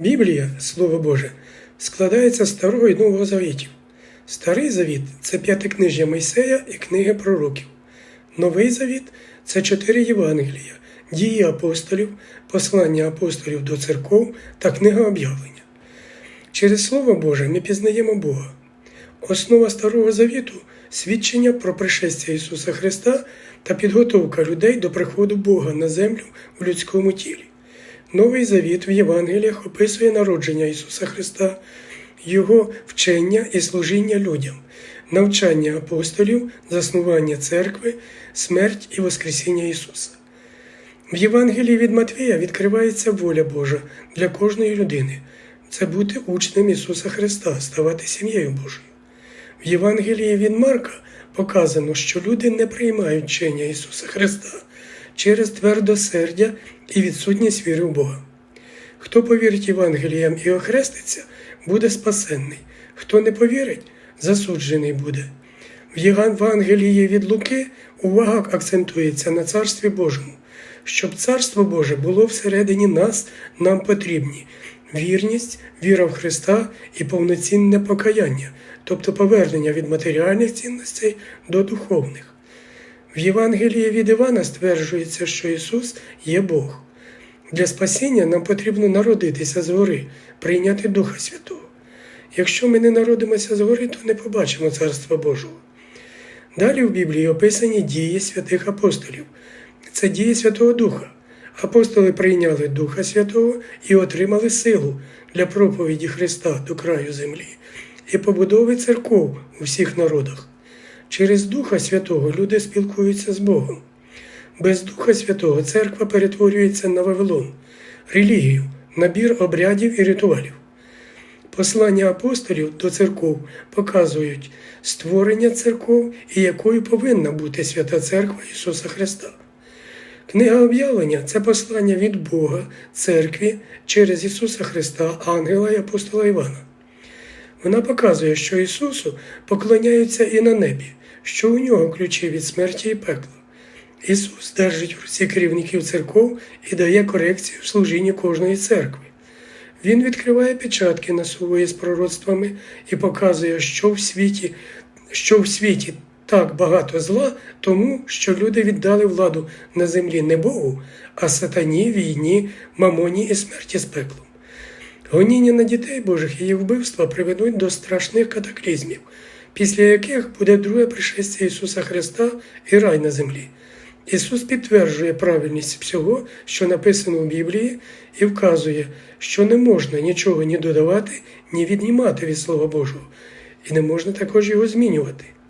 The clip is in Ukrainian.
Біблія, Слово Боже, складається з Старого і Нового Завітів. Старий Завіт це п'ятикнижжя Мойсея і книги пророків. Новий Завіт це чотири Євангелія, дії апостолів, послання апостолів до церков та книга об'явлення. Через Слово Боже ми пізнаємо Бога. Основа Старого Завіту свідчення про пришестя Ісуса Христа та підготовка людей до приходу Бога на землю в людському тілі. Новий Завіт в Євангеліях описує народження Ісуса Христа, Його вчення і служіння людям, навчання апостолів, заснування церкви, смерть і Воскресіння Ісуса. В Євангелії від Матвія відкривається воля Божа для кожної людини це бути учнем Ісуса Христа, ставати сім'єю Божою. В Євангелії від Марка показано, що люди не приймають вчення Ісуса Христа через твердосердя і відсутність віри в Бога. Хто повірить Євангеліям і охреститься, буде спасенний, хто не повірить, засуджений буде. В Євангелії від Луки увага акцентується на Царстві Божому. Щоб Царство Боже було всередині нас, нам потрібні вірність, віра в Христа і повноцінне покаяння, тобто повернення від матеріальних цінностей до духовних. В Євангелії від Івана стверджується, що Ісус є Бог. Для спасіння нам потрібно народитися згори, прийняти Духа Святого. Якщо ми не народимося згори, то не побачимо Царства Божого. Далі в Біблії описані дії святих апостолів. Це дії Святого Духа. Апостоли прийняли Духа Святого і отримали силу для проповіді Христа до краю землі і побудови церков у всіх народах. Через Духа Святого люди спілкуються з Богом. Без Духа Святого церква перетворюється на Вавилон, релігію, набір обрядів і ритуалів. Послання апостолів до церков показують створення церков і якою повинна бути свята Церква Ісуса Христа. Книга об'явлення це послання від Бога, церкві через Ісуса Христа, ангела і апостола Івана. Вона показує, що Ісусу поклоняються і на небі, що у нього ключі від смерті і пекла. Ісус держить в руці керівників церков і дає корекцію в служінні кожної церкви. Він відкриває печатки на сувої з пророцтвами і показує, що в світі, що в світі так багато зла, тому що люди віддали владу на землі не Богу, а сатані, війні, мамоні і смерті з пеклом. Гоніння на дітей Божих і їх вбивства приведуть до страшних катаклізмів, після яких буде друге пришестя Ісуса Христа і рай на землі. Ісус підтверджує правильність всього, що написано в Біблії, і вказує, що не можна нічого ні додавати, ні віднімати від Слова Божого, і не можна також його змінювати.